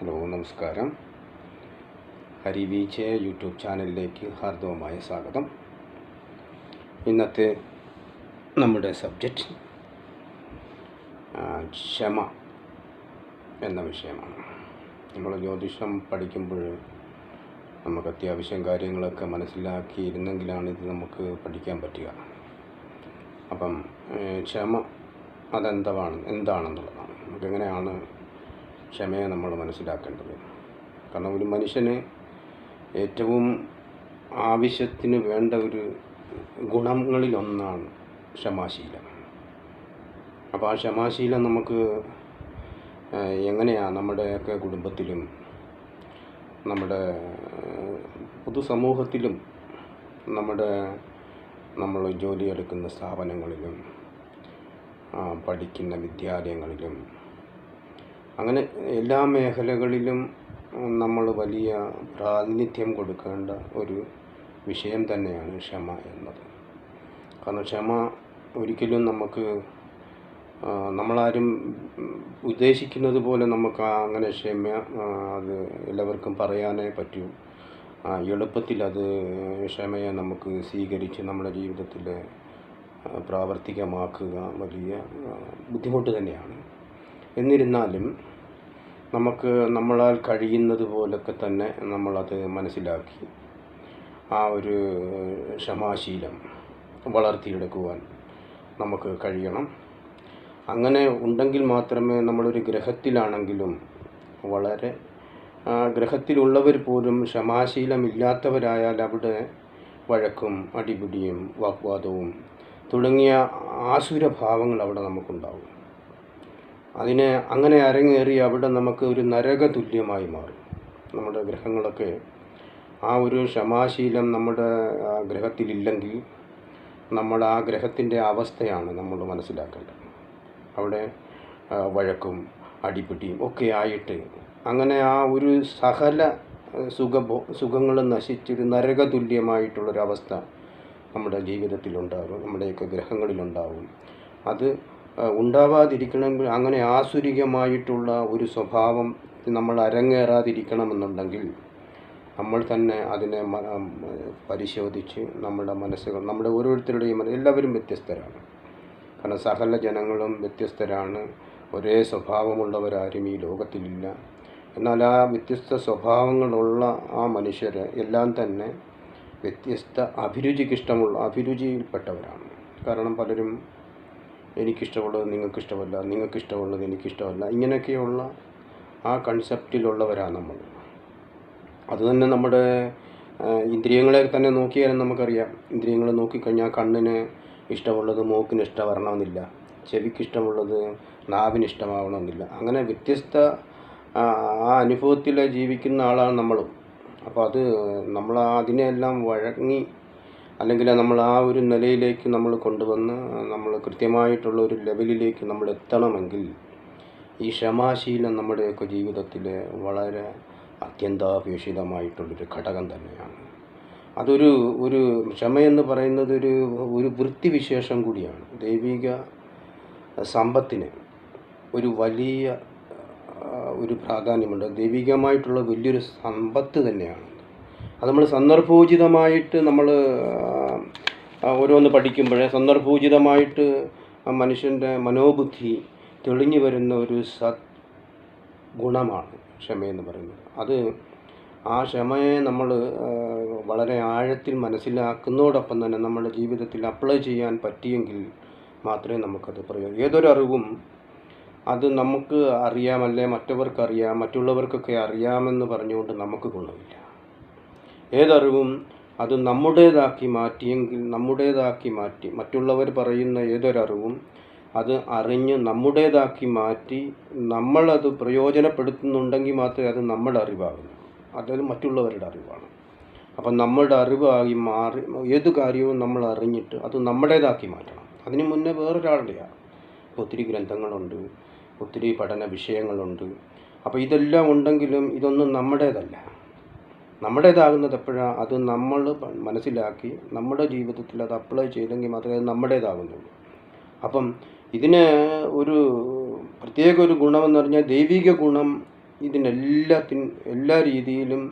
Hello നമസ്കാരം. Hari YouTube ചാനലിലേക്ക് ഹാർദവമായ സ്വാഗതം. ഇന്നത്തെ നമ്മുടെ സബ്ജക്റ്റ് ക്ഷമ എന്ന വിഷയമാണ്. നമ്മൾ ജ്യോതിഷം പഠിക്കുമ്പോൾ നമുക്ക് അത്യാവശ്യം കാര്യങ്ങളൊക്കെ മനസ്സിലാക്കിയിരുന്നെങ്കിലാണ് ഇത് നമുക്ക് പഠിക്കാൻ പറ്റുക. അപ്പം ക്ഷമ അതെന്താണ് എന്താണെന്നുള്ളതാണ്. നമുക്കെങ്ങനെയാണ് ക്ഷമയെ നമ്മൾ മനസ്സിലാക്കേണ്ടത്. കാരണം ഒരു മനുഷ്യന് ഏറ്റവും ആവശ്യത്തിന് വേണ്ട ഒരു ഗുണങ്ങളിലൊന്നാണ് ക്ഷമാശീലം. അപ്പോൾ ആ ക്ഷമാശീലം നമുക്ക് എങ്ങനെയാണ് നമ്മുടെയൊക്കെ കുടുംബത്തിലും നമ്മുടെ പൊതുസമൂഹത്തിലും നമ്മുടെ നമ്മൾ ജോലിയെടുക്കുന്ന സ്ഥാപനങ്ങളിലും പഠിക്കുന്ന വിദ്യാലയങ്ങളിലും അങ്ങനെ എല്ലാ മേഖലകളിലും നമ്മൾ വലിയ പ്രാതിനിധ്യം കൊടുക്കേണ്ട ഒരു വിഷയം തന്നെയാണ് ക്ഷമ എന്നത്. കാരണം ക്ഷമ ഒരിക്കലും നമുക്ക് നമ്മളാരും ഉദ്ദേശിക്കുന്നത് പോലെ നമുക്ക് അങ്ങനെ ക്ഷമ അത് എല്ലാവർക്കും പറയാനേ പറ്റൂ. എളുപ്പത്തിൽ അത് ക്ഷമയെ നമുക്ക് സ്വീകരിച്ച് നമ്മുടെ ജീവിതത്തിൽ പ്രാവർത്തികമാക്കുക വലിയ ബുദ്ധിമുട്ട് തന്നെയാണ്. എന്നിരുന്നാലും നമുക്ക് നമ്മളാൽ കഴിയുന്നത് പോലൊക്കെ തന്നെ നമ്മളത് മനസ്സിലാക്കി ആ ഒരു ക്ഷമാശീലം വളർത്തിയെടുക്കുവാൻ നമുക്ക് കഴിയണം. അങ്ങനെ ഉണ്ടെങ്കിൽ മാത്രമേ നമ്മളൊരു ഗ്രഹത്തിലാണെങ്കിലും വളരെ ഗ്രഹത്തിലുള്ളവർ പോലും ക്ഷമാശീലമില്ലാത്തവരായാൽ അവിടെ വഴക്കും അടിപിടിയും വാഗ്വാദവും തുടങ്ങിയ ആസുരഭാവങ്ങൾ അവിടെ നമുക്കുണ്ടാവും. അതിനെ അങ്ങനെ അരങ്ങേറി അവിടെ നമുക്ക് ഒരു നരക തുല്യമായി മാറും. നമ്മുടെ ഗ്രഹങ്ങളൊക്കെ ആ ഒരു ക്ഷമാശീലം നമ്മുടെ ഗ്രഹത്തിലില്ലെങ്കിൽ നമ്മൾ ആ ഗ്രഹത്തിന്റെ അവസ്ഥയാണ് നമ്മൾ മനസ്സിലാക്കേണ്ടത്. അവിടെ വഴക്കും അടിപിടിയും ഒക്കെ ആയിട്ട് അങ്ങനെ ആ ഒരു സകല സുഖഭോ സുഖങ്ങൾ നശിച്ചൊരു നരകതുല്യമായിട്ടുള്ളൊരവസ്ഥ നമ്മുടെ ജീവിതത്തിലുണ്ടാകും നമ്മുടെയൊക്കെ ഗ്രഹങ്ങളിലുണ്ടാകും. അത് ഉണ്ടാവാതിരിക്കണമെങ്കിൽ അങ്ങനെ ആസുരികമായിട്ടുള്ള ഒരു സ്വഭാവം നമ്മൾ അരങ്ങേറാതിരിക്കണമെന്നുണ്ടെങ്കിൽ നമ്മൾ തന്നെ അതിനെ പരിശോധിച്ച് നമ്മുടെ മനസ്സുകൾ നമ്മുടെ ഓരോരുത്തരുടെയും എല്ലാവരും വ്യത്യസ്തരാണ്. കാരണം സകല ജനങ്ങളും വ്യത്യസ്തരാണ്. ഒരേ സ്വഭാവമുള്ളവരാരും ഈ ലോകത്തിലില്ല. എന്നാൽ ആ വ്യത്യസ്ത സ്വഭാവങ്ങളുള്ള ആ മനുഷ്യർ എല്ലാം തന്നെ വ്യത്യസ്ത അഭിരുചിക്കിഷ്ടമുള്ള അഭിരുചിയിൽപ്പെട്ടവരാണ്. കാരണം പലരും എനിക്കിഷ്ടമുള്ളത് നിങ്ങൾക്കിഷ്ടമല്ല നിങ്ങൾക്കിഷ്ടമുള്ളത് എനിക്കിഷ്ടമല്ല ഇങ്ങനെയൊക്കെയുള്ള ആ കൺസെപ്റ്റിലുള്ളവരാണ് നമ്മൾ. അതുതന്നെ നമ്മുടെ ഇന്ദ്രിയങ്ങളെ തന്നെ നോക്കിയാലും നമുക്കറിയാം. ഇന്ദ്രിയങ്ങളെ നോക്കിക്കഴിഞ്ഞാൽ കണ്ണിന് ഇഷ്ടമുള്ളത് മൂക്കിന് ഇഷ്ടമാവണമെന്നില്ല. ചെവിക്ക് ഇഷ്ടമുള്ളത് നാവിന് ഇഷ്ടമാവണമെന്നില്ല. അങ്ങനെ വ്യത്യസ്ത ആ അനുഭവത്തിൽ ജീവിക്കുന്ന ആളാണ് നമ്മളും. അപ്പോൾ അത് നമ്മൾ അതിനെല്ലാം വഴങ്ങി അല്ലെങ്കിൽ നമ്മൾ ആ ഒരു നിലയിലേക്ക് നമ്മൾ കൊണ്ടുവന്ന് നമ്മൾ കൃത്യമായിട്ടുള്ള ഒരു ലെവലിലേക്ക് നമ്മൾ എത്തണമെങ്കിൽ ഈ ക്ഷമാശീലം നമ്മുടെയൊക്കെ ജീവിതത്തിൽ വളരെ അത്യന്താപേക്ഷിതമായിട്ടുള്ളൊരു ഘടകം തന്നെയാണ്. അതൊരു ഒരു ക്ഷമയെന്ന് പറയുന്നത് ഒരു ഒരു വൃത്തിവിശേഷം കൂടിയാണ്. ദൈവിക സമ്പത്തിന് ഒരു വലിയ ഒരു പ്രാധാന്യമുണ്ട്. ദൈവികമായിട്ടുള്ള വലിയൊരു സമ്പത്ത് തന്നെയാണ്. അത് നമ്മൾ സന്ദർഭോചിതമായിട്ട് നമ്മൾ ഓരോന്ന് പഠിക്കുമ്പോഴേ സന്ദർഭോചിതമായിട്ട് മനുഷ്യന്റെ മനോബുദ്ധി തെളിഞ്ഞു വരുന്ന ഒരു സത് ഗുണമാണ് ക്ഷമയെന്ന് പറയുന്നത്. അത് ആ ക്ഷമയെ നമ്മൾ വളരെ ആഴത്തിൽ മനസ്സിലാക്കുന്നതോടൊപ്പം തന്നെ നമ്മുടെ ജീവിതത്തിൽ അപ്ലൈ ചെയ്യാൻ പറ്റിയെങ്കിൽ മാത്രമേ നമുക്കത് പ്രയോജനം ഏതൊരു അറിവും അത് നമുക്ക് അറിയാമല്ലേ മറ്റവർക്ക് അറിയാം മറ്റുള്ളവർക്കൊക്കെ അറിയാമെന്ന് പറഞ്ഞുകൊണ്ട് നമുക്ക് ഗുണമില്ല. ഏതറിവും അത് നമ്മുടേതാക്കി മാറ്റിയെങ്കിൽ നമ്മുടേതാക്കി മാറ്റി. മറ്റുള്ളവർ പറയുന്ന ഏതൊരറിവും അത് അറിഞ്ഞ് നമ്മുടേതാക്കി മാറ്റി നമ്മളത് പ്രയോജനപ്പെടുത്തുന്നുണ്ടെങ്കിൽ മാത്രമേ അത് നമ്മുടെ അറിവാകുന്നു അതായത് മറ്റുള്ളവരുടെ അറിവാണ്. അപ്പം നമ്മളുടെ അറിവായി മാറി ഏത് കാര്യവും നമ്മൾ അറിഞ്ഞിട്ട് അത് നമ്മുടേതാക്കി മാറ്റണം. അതിന് മുന്നേ വേറൊരാളുടെയാണ്. ഇപ്പോൾ ഒത്തിരി ഗ്രന്ഥങ്ങളുണ്ട് ഒത്തിരി പഠന വിഷയങ്ങളുണ്ട്. അപ്പോൾ ഇതെല്ലാം ഉണ്ടെങ്കിലും ഇതൊന്നും നമ്മുടേതല്ല. നമ്മുടേതാകുന്നത് എപ്പോഴാണ് അത് നമ്മൾ മനസ്സിലാക്കി നമ്മുടെ ജീവിതത്തിൽ അത് അപ്ലൈ ചെയ്തെങ്കിൽ മാത്രമേ അത് നമ്മുടേതാകുന്നുള്ളൂ അപ്പം ഇതിന് ഒരു പ്രത്യേക ഒരു ഗുണമെന്ന് പറഞ്ഞാൽ ദൈവിക ഗുണം ഇതിനെല്ലാത്തിൻ എല്ലാ രീതിയിലും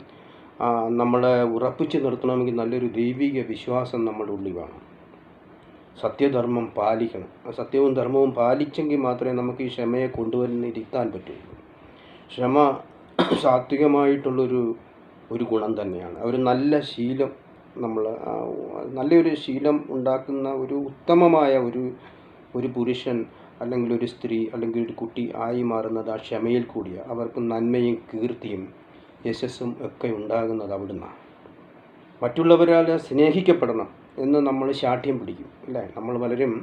നമ്മളെ ഉറപ്പിച്ചു നിർത്തണമെങ്കിൽ നല്ലൊരു ദൈവിക വിശ്വാസം നമ്മുടെ ഉള്ളിൽ വേണം. സത്യധർമ്മം പാലിക്കണം. സത്യവും ധർമ്മവും പാലിച്ചെങ്കിൽ മാത്രമേ നമുക്ക് ഈ ക്ഷമയെ കൊണ്ടുവരുന്നിരിക്കാൻ പറ്റുള്ളൂ. ക്ഷമ സാത്വികമായിട്ടുള്ളൊരു ഒരു ഗുണം തന്നെയാണ്. ഒരു നല്ല ശീലം നമ്മൾ നല്ലൊരു ശീലം ഉണ്ടാക്കുന്ന ഒരു ഉത്തമമായ ഒരു ഒരു പുരുഷൻ അല്ലെങ്കിൽ ഒരു സ്ത്രീ അല്ലെങ്കിൽ ഒരു കുട്ടി ആയി മാറുന്നത് ആ ക്ഷമയിൽ കൂടിയാണ് അവർക്ക് നന്മയും കീർത്തിയും യശസ്സും ഒക്കെ ഉണ്ടാകുന്നത് അവിടുന്നാണ് മറ്റുള്ളവരാൽ സ്നേഹിക്കപ്പെടണം എന്ന് നമ്മൾ ശാഠ്യം പിടിക്കും അല്ലേ? നമ്മൾ പലരും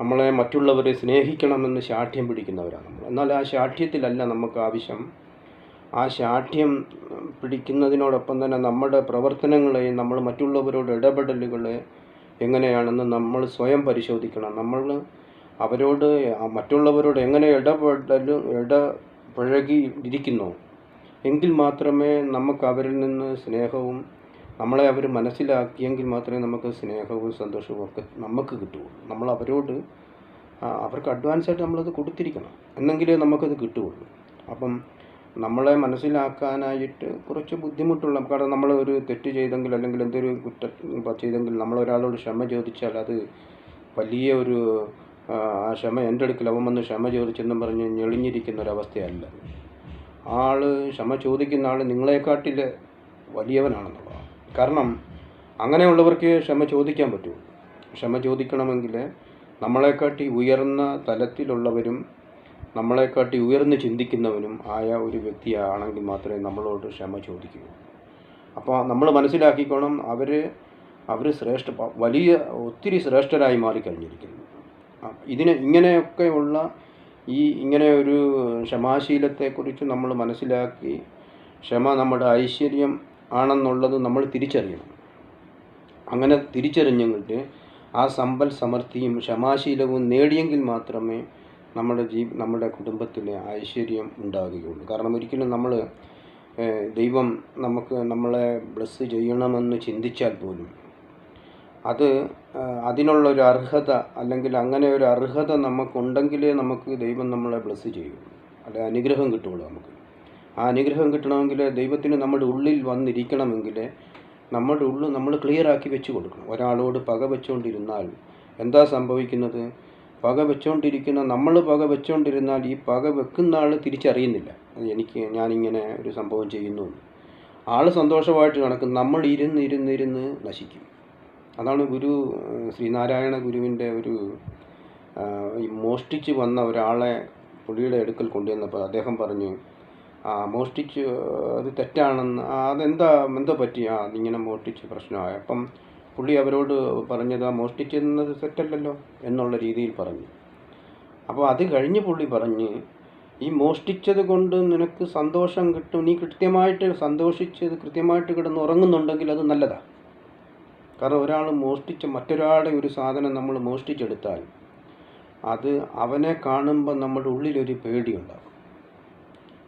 നമ്മളെ മറ്റുള്ളവരെ സ്നേഹിക്കണമെന്ന് ശാഠ്യം പിടിക്കുന്നവരാണ് നമ്മൾ. എന്നാൽ ആ ശാഠ്യത്തിലല്ല നമുക്ക് ആവശ്യം ആ ശാഠ്യം പിടിക്കുന്നതിനോടൊപ്പം തന്നെ നമ്മുടെ പ്രവർത്തനങ്ങളെയും നമ്മൾ മറ്റുള്ളവരോട് ഇടപെടലുകളെ എങ്ങനെയാണെന്ന് നമ്മൾ സ്വയം പരിശോധിക്കണം. നമ്മൾ അവരോട് മറ്റുള്ളവരോട് എങ്ങനെ ഇടപെടലും ഇടപഴകി ഇരിക്കുന്നു എങ്കിൽ മാത്രമേ നമുക്ക് അവരിൽ നിന്ന് സ്നേഹവും നമ്മളെ അവർ മനസ്സിലാക്കിയെങ്കിൽ മാത്രമേ നമുക്ക് സ്നേഹവും സന്തോഷവും ഒക്കെ നമുക്ക് കിട്ടുകയുള്ളൂ. നമ്മൾ അവരോട് അവർക്ക് അഡ്വാൻസായിട്ട് നമ്മളത് കൊടുത്തിരിക്കണം. എന്നെങ്കിലേ നമുക്കത് കിട്ടുകയുള്ളൂ. അപ്പം നമ്മളെ മനസ്സിലാക്കാനായിട്ട് കുറച്ച് ബുദ്ധിമുട്ടുള്ള കാരണം നമ്മൾ ഒരു തെറ്റ് ചെയ്തെങ്കിൽ അല്ലെങ്കിൽ എന്തൊരു കുറ്റം ചെയ്തെങ്കിൽ നമ്മൾ ഒരാളോട് ക്ഷമ ചോദിച്ചാൽ അത് വലിയ ഒരു ആ ക്ഷമ എന്റെ അടുക്കൽ അവൻ വന്ന് ക്ഷമ ചോദിച്ചെന്നും പറഞ്ഞ് ഞെളിഞ്ഞിരിക്കുന്ന ഒരവസ്ഥയല്ല. ആൾ ക്ഷമ ചോദിക്കുന്ന ആൾ നിങ്ങളെക്കാട്ടിൽ വലിയവനാണെന്നുള്ളതാണ്. കാരണം അങ്ങനെയുള്ളവർക്ക് ക്ഷമ ചോദിക്കാൻ പറ്റുള്ളൂ ക്ഷമ ചോദിക്കണമെങ്കിൽ നമ്മളെക്കാട്ടി ഉയർന്ന തലത്തിലുള്ളവരും നമ്മളെക്കാട്ടി ഉയർന്ന് ചിന്തിക്കുന്നവനും ആയ ഒരു വ്യക്തിയാണെങ്കിൽ മാത്രമേ നമ്മളോട് ക്ഷമ ചോദിക്കൂ അപ്പോൾ നമ്മൾ മനസ്സിലാക്കിക്കോണം അവർ അവർ ശ്രേഷ്ഠ വലിയ ഒത്തിരി ശ്രേഷ്ഠരായി മാറിക്കഴിഞ്ഞിരിക്കുന്നു. ഇതിന് ഇങ്ങനെയൊക്കെയുള്ള ഈ ഇങ്ങനെ ഒരു ക്ഷമാശീലത്തെക്കുറിച്ച് നമ്മൾ മനസ്സിലാക്കി ക്ഷമ നമ്മുടെ ഐശ്വര്യം ആണെന്നുള്ളത് നമ്മൾ തിരിച്ചറിയണം. അങ്ങനെ തിരിച്ചറിഞ്ഞിട്ട് ആ സമ്പൽ സമൃദ്ധിയും ക്ഷമാശീലവും നേടിയെങ്കിൽ മാത്രമേ നമ്മുടെ ജീ നമ്മുടെ കുടുംബത്തിന് ഐശ്വര്യം ഉണ്ടാകുകയുള്ളൂ. കാരണം ഒരിക്കലും നമ്മൾ ദൈവം നമുക്ക് നമ്മളെ ബ്ലസ് ചെയ്യണമെന്ന് ചിന്തിച്ചാൽ പോലും അത് അതിനുള്ള ഒരു അർഹത അല്ലെങ്കിൽ അങ്ങനെ ഒരു അർഹത നമുക്കുണ്ടെങ്കിലേ നമുക്ക് ദൈവം നമ്മളെ ബ്ലസ് ചെയ്യുള്ളൂ അല്ലെ അനുഗ്രഹം കിട്ടുള്ളൂ നമുക്ക്. ആ അനുഗ്രഹം കിട്ടണമെങ്കിൽ ദൈവത്തിന് നമ്മുടെ ഉള്ളിൽ വന്നിരിക്കണമെങ്കിൽ നമ്മുടെ ഉള്ളിൽ നമ്മൾ ക്ലിയർ ആക്കി വെച്ച് കൊടുക്കണം. ഒരാളോട് പക വെച്ചുകൊണ്ടിരുന്നാൽ എന്താ സംഭവിക്കുന്നത്? പക വെച്ചുകൊണ്ടിരിക്കുന്ന നമ്മൾ പക വെച്ചുകൊണ്ടിരുന്നാൽ ഈ പക വെക്കുന്ന ആൾ തിരിച്ചറിയുന്നില്ല. അത് എനിക്ക് ഞാനിങ്ങനെ ഒരു സംഭവം ചെയ്യുന്നു. ആൾ സന്തോഷമായിട്ട് നടക്കും. നമ്മൾ ഇരുന്ന് ഇരുന്ന് ഇരുന്ന് നശിക്കും. അതാണ് ഗുരു ശ്രീനാരായണ ഗുരുവിന്റെ ഒരു ഈ മോഷ്ടിച്ച് വന്ന ഒരാളെ പുള്ളിയുടെ അടുക്കൽ കൊണ്ടുവന്നപ്പോൾ അദ്ദേഹം പറഞ്ഞു ആ മോഷ്ടിച്ച് അത് തെറ്റാണെന്ന് അതെന്താ എന്താ പറ്റി ആ അതിങ്ങനെ മോഷ്ടിച്ച് പ്രശ്നമായി. അപ്പം പുള്ളി അവരോട് പറഞ്ഞത് ആ മോഷ്ടിച്ചെന്നത് സെറ്റല്ലല്ലോ എന്നുള്ള രീതിയിൽ പറഞ്ഞു. അപ്പോൾ അത് കഴിഞ്ഞ് പുള്ളി പറഞ്ഞ് ഈ മോഷ്ടിച്ചത് കൊണ്ട് നിനക്ക് സന്തോഷം കിട്ടും. നീ കൃത്യമായിട്ട് സന്തോഷിച്ച് കൃത്യമായിട്ട് കിടന്ന് ഉറങ്ങുന്നുണ്ടെങ്കിൽ അത് നല്ലതാണ് കാരണം ഒരാൾ മോഷ്ടിച്ച മറ്റൊരാളുടെ ഒരു സാധനം നമ്മൾ മോഷ്ടിച്ചെടുത്താൽ അത് അവനെ കാണുമ്പോൾ നമ്മുടെ ഉള്ളിലൊരു പേടിയുണ്ടാകും.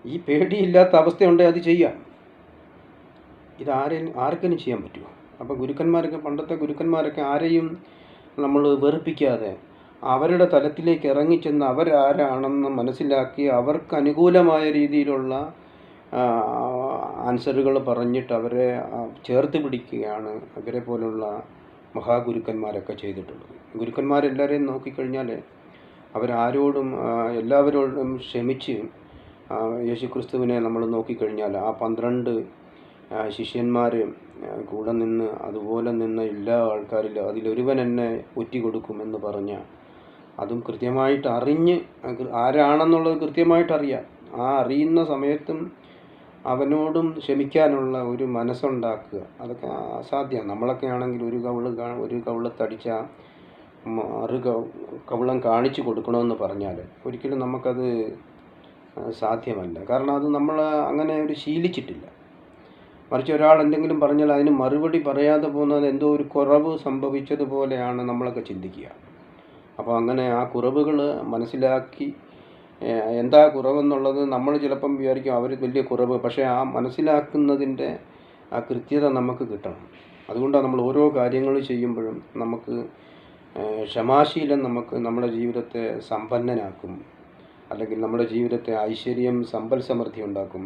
ഈ പേടിയില്ലാത്ത അവസ്ഥയുണ്ടെങ്കിൽ അത് ചെയ്യാം. ഇത് ആരെയും ആർക്കെങ്കിലും ചെയ്യാൻ പറ്റുമോ? അപ്പോൾ ഗുരുക്കന്മാരൊക്കെ പണ്ടത്തെ ഗുരുക്കന്മാരൊക്കെ ആരെയും നമ്മൾ വെറുപ്പിക്കാതെ അവരുടെ തലത്തിലേക്ക് ഇറങ്ങിച്ചെന്ന് അവരാരാണെന്ന് മനസ്സിലാക്കി അവർക്ക് അനുകൂലമായ രീതിയിലുള്ള ആൻസറുകൾ പറഞ്ഞിട്ട് അവരെ ചേർത്ത് പിടിക്കുകയാണ് അവരെ പോലുള്ള മഹാഗുരുക്കന്മാരൊക്കെ ചെയ്തിട്ടുള്ളത്. ഗുരുക്കന്മാരെല്ലാവരെയും നോക്കിക്കഴിഞ്ഞാൽ അവരാരോടും എല്ലാവരോടും ക്ഷമിച്ച് യേശുക്രിസ്തുവിനെ നമ്മൾ നോക്കിക്കഴിഞ്ഞാൽ ആ പന്ത്രണ്ട് ശിഷ്യന്മാർ കൂടെ നിന്ന് അതുപോലെ നിന്ന എല്ലാ ആൾക്കാരിലും അതിലൊരുവൻ എന്നെ ഒറ്റിക്കൊടുക്കുമെന്ന് പറഞ്ഞ അതും കൃത്യമായിട്ട് അറിഞ്ഞ് ആരാണെന്നുള്ളത് കൃത്യമായിട്ട് അറിയാം. ആ അറിയുന്ന സമയത്തും അവനോടും ക്ഷമിക്കാനുള്ള ഒരു മനസ്സുണ്ടാക്കുക. അതൊക്കെ അസാധ്യമാണ് നമ്മളൊക്കെ ആണെങ്കിൽ ഒരു കവിൾ ഒരു കവിളത്തടിച്ച മറു കവ് കവിളം കാണിച്ചു കൊടുക്കണമെന്ന് പറഞ്ഞാൽ ഒരിക്കലും നമുക്കത് സാധ്യമല്ല. കാരണം അത് നമ്മൾ അങ്ങനെ ഒരു ശീലിച്ചിട്ടില്ല. മറിച്ച് ഒരാൾ എന്തെങ്കിലും പറഞ്ഞാൽ അതിന് മറുപടി പറയാതെ പോകുന്നത് എന്തോ ഒരു കുറവ് സംഭവിച്ചതുപോലെയാണ് നമ്മളൊക്കെ ചിന്തിക്കുക. അപ്പോൾ അങ്ങനെ ആ കുറവുകൾ മനസ്സിലാക്കി എന്താ കുറവെന്നുള്ളത് നമ്മൾ ചിലപ്പം വിചാരിക്കും അവർ വലിയ കുറവ് പക്ഷേ ആ മനസ്സിലാക്കുന്നതിന്റെ ആ കൃത്യത നമുക്ക് കിട്ടണം. അതുകൊണ്ടാണ് നമ്മൾ ഓരോ കാര്യങ്ങൾ ചെയ്യുമ്പോഴും നമുക്ക് ക്ഷമാശീലം നമുക്ക് നമ്മുടെ ജീവിതത്തെ സമ്പന്നനാക്കും. അല്ലെങ്കിൽ നമ്മുടെ ജീവിതത്തെ ഐശ്വര്യം സമ്പൽ സമൃദ്ധി ഉണ്ടാക്കും.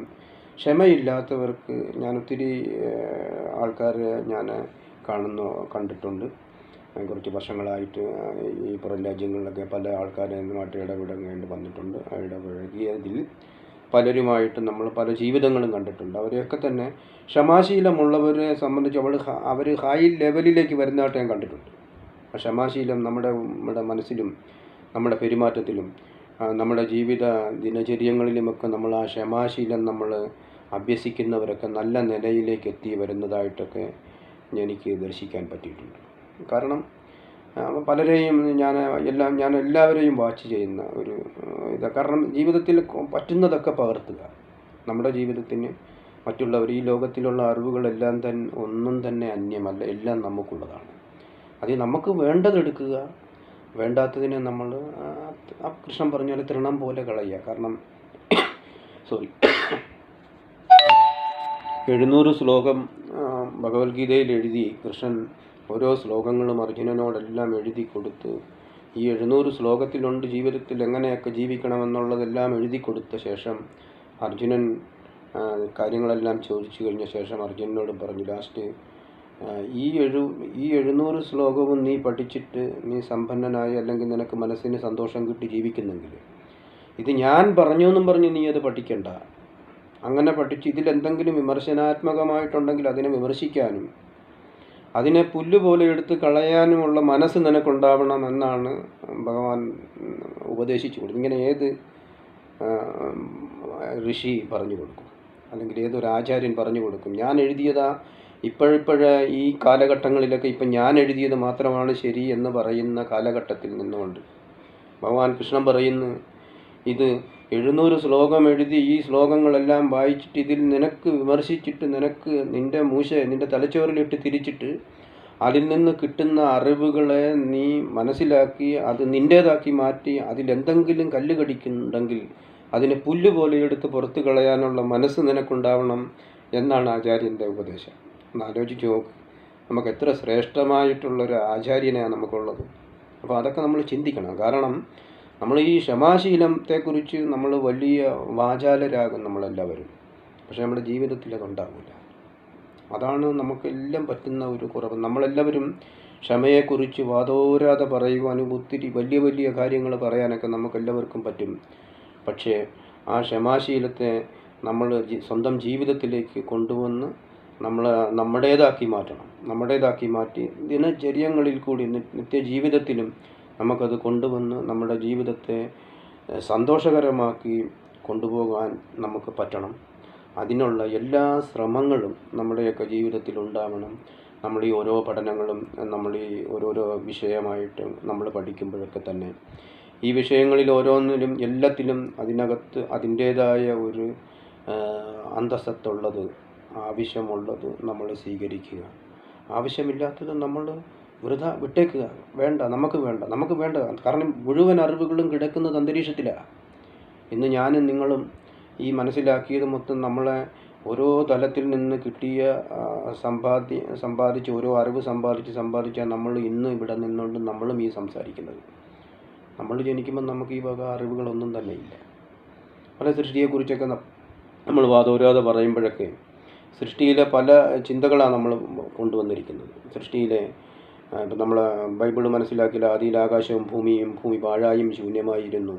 ക്ഷമയില്ലാത്തവർക്ക് ഞാൻ ഒത്തിരി ആൾക്കാരെ ഞാൻ കാണുന്നു കണ്ടിട്ടുണ്ട്. കുറച്ച് വർഷങ്ങളായിട്ട് ഈ പുറം രാജ്യങ്ങളിലൊക്കെ പല ആൾക്കാരെ ആൾക്കാരുമായിട്ട് ഇടപെടേണ്ടി വന്നിട്ടുണ്ട് ഇടപഴകിയതിൽ. പലരുമായിട്ട് നമ്മൾ പല ജീവിതങ്ങളും കണ്ടിട്ടുണ്ട്. അവരെയൊക്കെ തന്നെ ക്ഷമാശീലമുള്ളവരെ സംബന്ധിച്ച് അവൾ അവർ ഹൈ ലെവലിലേക്ക് വരുന്നതായിട്ട് ഞാൻ കണ്ടിട്ടുണ്ട്. ക്ഷമാശീലം നമ്മുടെ നമ്മുടെ മനസ്സിലും നമ്മുടെ പെരുമാറ്റത്തിലും നമ്മുടെ ജീവിത ദിനചര്യങ്ങളിലുമൊക്കെ നമ്മൾ ആ ക്ഷമാശീലം നമ്മൾ അഭ്യസിക്കുന്നവരൊക്കെ നല്ല നിലയിലേക്ക് എത്തി വരുന്നതായിട്ടൊക്കെ എനിക്ക് ദർശിക്കാൻ പറ്റിയിട്ടുണ്ട്. കാരണം പലരെയും ഞാൻ എല്ലാം ഞാൻ എല്ലാവരെയും വാച്ച് ചെയ്യുന്ന ഒരു ഇത് കാരണം ജീവിതത്തിൽ പറ്റുന്നതൊക്കെ പകർത്തുക. നമ്മുടെ ജീവിതത്തിന് മറ്റുള്ളവർ ഈ ലോകത്തിലുള്ള അറിവുകളെല്ലാം തന്നെ ഒന്നും തന്നെ അന്യമല്ല എല്ലാം നമുക്കുള്ളതാണ്. അത് നമുക്ക് വേണ്ടതെടുക്കുക വേണ്ടാത്തതിനെ നമ്മൾ കൃഷ്ണൻ പറഞ്ഞ പോലെ തൃണം പോലെ കളയുക. കാരണം സോറി എഴുന്നൂറ് ശ്ലോകം ഭഗവത്ഗീതയിൽ എഴുതി കൃഷ്ണൻ ഓരോ ശ്ലോകങ്ങളും അർജുനനോടെല്ലാം എഴുതി കൊടുത്ത് ഈ എഴുന്നൂറ് ശ്ലോകത്തിലുണ്ട് ജീവിതത്തിൽ എങ്ങനെയൊക്കെ ജീവിക്കണമെന്നുള്ളതെല്ലാം എഴുതി കൊടുത്ത ശേഷം അർജുനൻ കാര്യങ്ങളെല്ലാം ചോദിച്ചു കഴിഞ്ഞ ശേഷം അർജുനനോട് പറഞ്ഞു ലാസ്റ്റ് ഈ എഴു ഈ എഴുന്നൂറ് ശ്ലോകവും നീ പഠിച്ചിട്ട് നീ സമ്പന്നനായി അല്ലെങ്കിൽ നിനക്ക് മനസ്സിന് സന്തോഷം കിട്ടി ജീവിക്കുന്നെങ്കിൽ. ഇത് ഞാൻ പറഞ്ഞു എന്നും പറഞ്ഞ് നീ അത് പഠിക്കണ്ട. അങ്ങനെ പഠിച്ച് ഇതിലെന്തെങ്കിലും വിമർശനാത്മകമായിട്ടുണ്ടെങ്കിൽ അതിനെ വിമർശിക്കാനും അതിനെ പുല്ലുപോലെ എടുത്ത് കളയാനുമുള്ള മനസ്സ് നിനക്കുണ്ടാവണം എന്നാണ് ഭഗവാൻ ഉപദേശിച്ചു കൊടുക്കും ഇങ്ങനെ ഏത് ഋഷി പറഞ്ഞു കൊടുക്കും. അല്ലെങ്കിൽ ഏതൊരു ആചാര്യൻ പറഞ്ഞു കൊടുക്കും. ഞാൻ എഴുതിയതാ ഇപ്പോഴിപ്പോഴ ഈ കാലഘട്ടങ്ങളിലൊക്കെ ഇപ്പം ഞാൻ എഴുതിയത് മാത്രമാണ് ശരി എന്ന് പറയുന്ന കാലഘട്ടത്തിൽ നിന്നുകൊണ്ട്. ഭഗവാൻ കൃഷ്ണൻ പറയുന്നു ഇത് എഴുന്നൂറ് ശ്ലോകം എഴുതി ഈ ശ്ലോകങ്ങളെല്ലാം വായിച്ചിട്ട് ഇതിൽ നിനക്ക് വിമർശിച്ചിട്ട് നിനക്ക് നിന്റെ മൂശ നിന്റെ തലച്ചോറിലിട്ട് തിരിച്ചിട്ട് അതിൽ നിന്ന് കിട്ടുന്ന അറിവുകളെ നീ മനസ്സിലാക്കി അത് നിന്റേതാക്കി മാറ്റി അതിലെന്തെങ്കിലും കല്ല് കടിക്കുന്നുണ്ടെങ്കിൽ അതിനെ പുല്ല് പോലെ എടുത്ത് പുറത്തു കളയാനുള്ള മനസ്സ് നിനക്കുണ്ടാവണം എന്നാണ് ആചാര്യന്റെ ഉപദേശം. ഒന്ന് ആലോചിച്ച് നോക്ക്. നമുക്ക് എത്ര ശ്രേഷ്ഠമായിട്ടുള്ളൊരു ആചാര്യനെയാണ് നമുക്കുള്ളത്. അപ്പോൾ അതൊക്കെ നമ്മൾ ചിന്തിക്കണം. കാരണം നമ്മൾ ഈ ക്ഷമാശീലത്തെക്കുറിച്ച് നമ്മൾ വലിയ വാചാലരാകും നമ്മളെല്ലാവരും. പക്ഷേ നമ്മുടെ ജീവിതത്തിൽ അതുണ്ടാകില്ല അതാണ് നമുക്കെല്ലാം പറ്റുന്ന ഒരു കുറവ്. നമ്മളെല്ലാവരും ക്ഷമയെക്കുറിച്ച് വാതോരാതെ പറയുവാനും ഒത്തിരി വലിയ വലിയ കാര്യങ്ങൾ പറയാനൊക്കെ നമുക്കെല്ലാവർക്കും പറ്റും. പക്ഷേ ആ ക്ഷമാശീലത്തെ നമ്മൾ സ്വന്തം ജീവിതത്തിലേക്ക് കൊണ്ടുവന്ന് നമ്മൾ നമ്മുടേതാക്കി മാറ്റണം. നമ്മുടേതാക്കി മാറ്റി ദിനചര്യങ്ങളിൽ കൂടി നിത്യ നിത്യജീവിതത്തിലും നമുക്കത് കൊണ്ടുവന്ന് നമ്മുടെ ജീവിതത്തെ സന്തോഷകരമാക്കി കൊണ്ടുപോകാൻ നമുക്ക് പറ്റണം. അതിനുള്ള എല്ലാ ശ്രമങ്ങളും നമ്മുടെയൊക്കെ ജീവിതത്തിൽ ഉണ്ടാവണം. നമ്മൾ ഈ ഓരോ പഠനങ്ങളും നമ്മൾ ഈ ഓരോരോ വിഷയമായിട്ട് നമ്മൾ പഠിക്കുമ്പോഴൊക്കെ തന്നെ. ഈ വിഷയങ്ങളിൽ ഓരോന്നിലും എല്ലാത്തിലും അതിനകത്ത് അതിന്റേതായ ഒരു അന്തസ്സത്തുള്ളത് ആവശ്യമുള്ളത് നമ്മൾ സ്വീകരിക്കുക. ആവശ്യമില്ലാത്തത് നമ്മൾ വൃത വിട്ടേക്കുക. വേണ്ട നമുക്ക് വേണ്ട നമുക്ക് വേണ്ട. കാരണം മുഴുവൻ അറിവുകളും കിടക്കുന്നത് അന്തരീക്ഷത്തിലാണ് ഇന്ന് ഞാനും നിങ്ങളും ഈ മനസ്സിലാക്കിയത് മൊത്തം നമ്മളെ ഓരോ തലത്തിൽ നിന്ന് കിട്ടിയ സമ്പാദ്യ സമ്പാദിച്ച് ഓരോ അറിവ് സമ്പാദിച്ച് സമ്പാദിച്ചാൽ നമ്മൾ ഇന്ന് ഇവിടെ നിന്നുകൊണ്ട് നമ്മളും ഈ സംസാരിക്കുന്നത്. നമ്മൾ ജനിക്കുമ്പോൾ നമുക്ക് ഈ വക അറിവുകളൊന്നും തന്നെ ഇല്ല. പല സൃഷ്ടിയെക്കുറിച്ചൊക്കെ നമ്മൾ വാദോരാതെ പറയുമ്പോഴൊക്കെ സൃഷ്ടിയിലെ പല ചിന്തകളാണ് നമ്മൾ കൊണ്ടുവന്നിരിക്കുന്നത്. സൃഷ്ടിയിലെ ഇപ്പം നമ്മൾ ബൈബിൾ മനസ്സിലാക്കിയാൽ ആദിയിൽ ആകാശവും ഭൂമിയും ഭൂമി പാഴായും ശൂന്യമായിരുന്നു.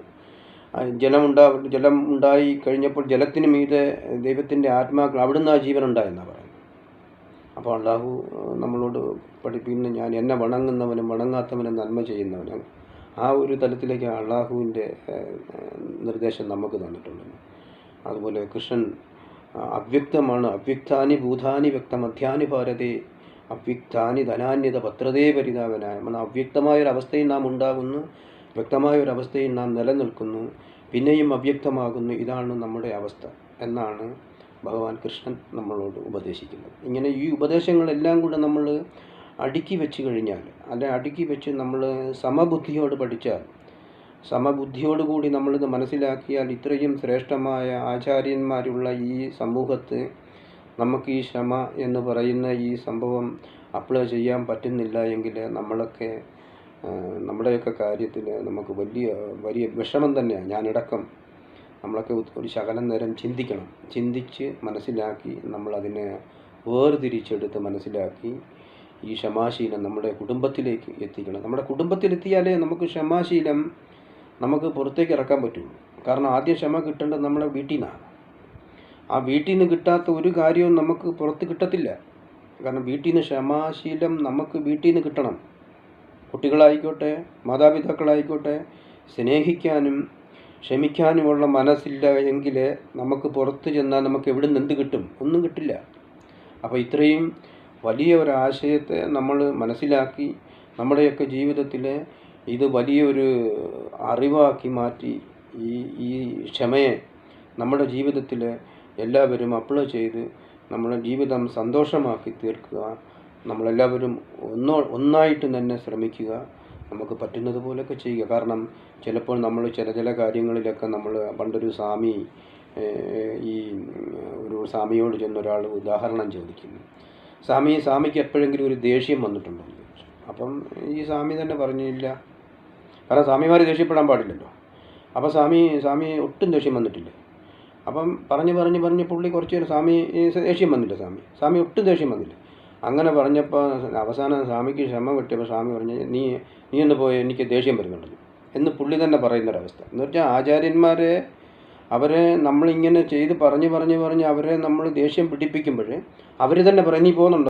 ജലം ജലമുണ്ടാ ജലം ഉണ്ടായി കഴിഞ്ഞപ്പോൾ ജലത്തിന് മീതെ ദൈവത്തിന്റെ ആത്മാക്കൾ അവിടുന്ന് ആ ജീവൻ ഉണ്ടായെന്നാണ് പറയുന്നത്. അപ്പോൾ അള്ളാഹു നമ്മളോട് പഠിപ്പിക്കുന്ന ഞാൻ എന്നെ വണങ്ങുന്നവനും വണങ്ങാത്തവനും നന്മ ചെയ്യുന്നവനും ആ ഒരു തലത്തിലേക്ക് അള്ളാഹുവിന്റെ നിർദ്ദേശം നമുക്ക് തന്നിട്ടുണ്ട്. അതുപോലെ കൃഷ്ണൻ അവ്യക്തമാണ്. അവ്യക്താനി ഭൂതാനി വ്യക്തമധ്യാനി ഭാരതേ. അവ്യക്താനി ധനാന്യത പത്രതേ പരിതാപനായ. നമ്മൾ അവ്യക്തമായൊരവസ്ഥയിൽ നാം ഉണ്ടാകുന്നു. വ്യക്തമായ വ്യക്തമായൊരവസ്ഥയിൽ നാം നിലനിൽക്കുന്നു. പിന്നെയും അവ്യക്തമാകുന്നു. ഇതാണ് നമ്മുടെ അവസ്ഥ എന്നാണ് ഭഗവാൻ കൃഷ്ണൻ നമ്മളോട് ഉപദേശിക്കുന്നത്. ഇങ്ങനെ ഈ ഉപദേശങ്ങളെല്ലാം കൂടെ നമ്മൾ അടുക്കി വെച്ച് കഴിഞ്ഞാൽ അല്ലെ അടുക്കി വെച്ച് നമ്മൾ സമബുദ്ധിയോട് പഠിച്ചാൽ സമബുദ്ധിയോടുകൂടി നമ്മളിത് മനസ്സിലാക്കിയാൽ ഇത്രയും ശ്രേഷ്ഠമായ ആചാര്യന്മാരുള്ള ഈ സമൂഹത്ത് നമുക്ക് ഈ ക്ഷമ എന്ന് പറയുന്ന ഈ സംഭവം അപ്ലൈ ചെയ്യാൻ പറ്റുന്നില്ല എങ്കിൽ നമ്മളൊക്കെ നമ്മുടെയൊക്കെ കാര്യത്തിൽ നമുക്ക് വലിയ വലിയ വിഷമം തന്നെയാണ്. ഞാനടക്കം നമ്മളൊക്കെ ഒരു ശകലം നേരം ചിന്തിക്കണം. ചിന്തിച്ച് മനസ്സിലാക്കി നമ്മളതിനെ വേർതിരിച്ചെടുത്ത് മനസ്സിലാക്കി ഈ ക്ഷമാശീലം നമ്മുടെ കുടുംബത്തിലേക്ക് എത്തിക്കണം. നമ്മുടെ കുടുംബത്തിലെത്തിയാലേ നമുക്ക് ക്ഷമാശീലം നമുക്ക് പുറത്തേക്ക് ഇറക്കാൻ പറ്റുള്ളൂ. കാരണം ആദ്യ ക്ഷമ കിട്ടേണ്ടത് നമ്മളെ വീട്ടിൽ നിന്നാണ്. ആ വീട്ടിൽ നിന്ന് കിട്ടാത്ത ഒരു കാര്യവും നമുക്ക് പുറത്ത് കിട്ടത്തില്ല. കാരണം വീട്ടിൽ നിന്ന് ക്ഷമാശീലം നമുക്ക് വീട്ടിൽ നിന്ന് കിട്ടണം. കുട്ടികളായിക്കോട്ടെ മാതാപിതാക്കളായിക്കോട്ടെ സ്നേഹിക്കാനും ക്ഷമിക്കാനുമുള്ള മനസ്സില്ല എങ്കിൽ നമുക്ക് പുറത്ത് ചെന്നാൽ നമുക്ക് എവിടെ നിന്ന് എന്ത് കിട്ടും? ഒന്നും കിട്ടില്ല. അപ്പോൾ ഇത്രയും വലിയ ഒരാശയത്തെ നമ്മൾ മനസ്സിലാക്കി നമ്മുടെയൊക്കെ ജീവിതത്തിൽ ഇത് വലിയൊരു അറിവാക്കി മാറ്റി ഈ ഈ ക്ഷമയെ നമ്മുടെ ജീവിതത്തിൽ എല്ലാവരും അപ്ലൈ ചെയ്ത് നമ്മുടെ ജീവിതം സന്തോഷമാക്കി തീർക്കുക. നമ്മളെല്ലാവരും ഒന്നോ ഒന്നായിട്ട് തന്നെ ശ്രമിക്കുക. നമുക്ക് പറ്റുന്നത് പോലെയൊക്കെ ചെയ്യുക. കാരണം ചിലപ്പോൾ നമ്മൾ ചില ചില കാര്യങ്ങളിലൊക്കെ നമ്മൾ പണ്ടൊരു സ്വാമി ഈ ഒരു സ്വാമിയോട് ചെന്നൊരാൾ ഉദാഹരണം ചോദിക്കുന്നു. സ്വാമി സ്വാമിക്ക് എപ്പോഴെങ്കിലും ഒരു ദേഷ്യം വന്നിട്ടുണ്ടോ അപ്പം ഈ സ്വാമി തന്നെ പറഞ്ഞില്ല കാരണം സ്വാമിമാർ ദേഷ്യപ്പെടാൻ പാടില്ലല്ലോ. അപ്പോൾ സ്വാമി സ്വാമി ഒട്ടും ദേഷ്യം വന്നിട്ടില്ല. അപ്പം പറഞ്ഞ് പറഞ്ഞ് പറഞ്ഞ് പുള്ളി കുറച്ച് നേരം സ്വാമി ദേഷ്യം വന്നില്ല സ്വാമി. സ്വാമി ഒട്ടും ദേഷ്യം വന്നില്ല. അങ്ങനെ പറഞ്ഞപ്പോൾ അവസാനം സ്വാമിക്ക് ക്ഷമ കിട്ടിയപ്പോൾ സ്വാമി പറഞ്ഞു നീ നീ ഒന്ന് പോയി എനിക്ക് ദേഷ്യം വരുന്നുണ്ടെന്ന് എന്ന് പുള്ളി തന്നെ പറയുന്നൊരവസ്ഥ. എന്ന് വെച്ചാൽ ആചാര്യന്മാരെ അവരെ നമ്മളിങ്ങനെ ചെയ്ത് പറഞ്ഞ് പറഞ്ഞ് പറഞ്ഞ് അവരെ നമ്മൾ ദേഷ്യം പിടിപ്പിക്കുമ്പോൾ അവർ തന്നെ പറയും നീ പോകുന്നുണ്ടോ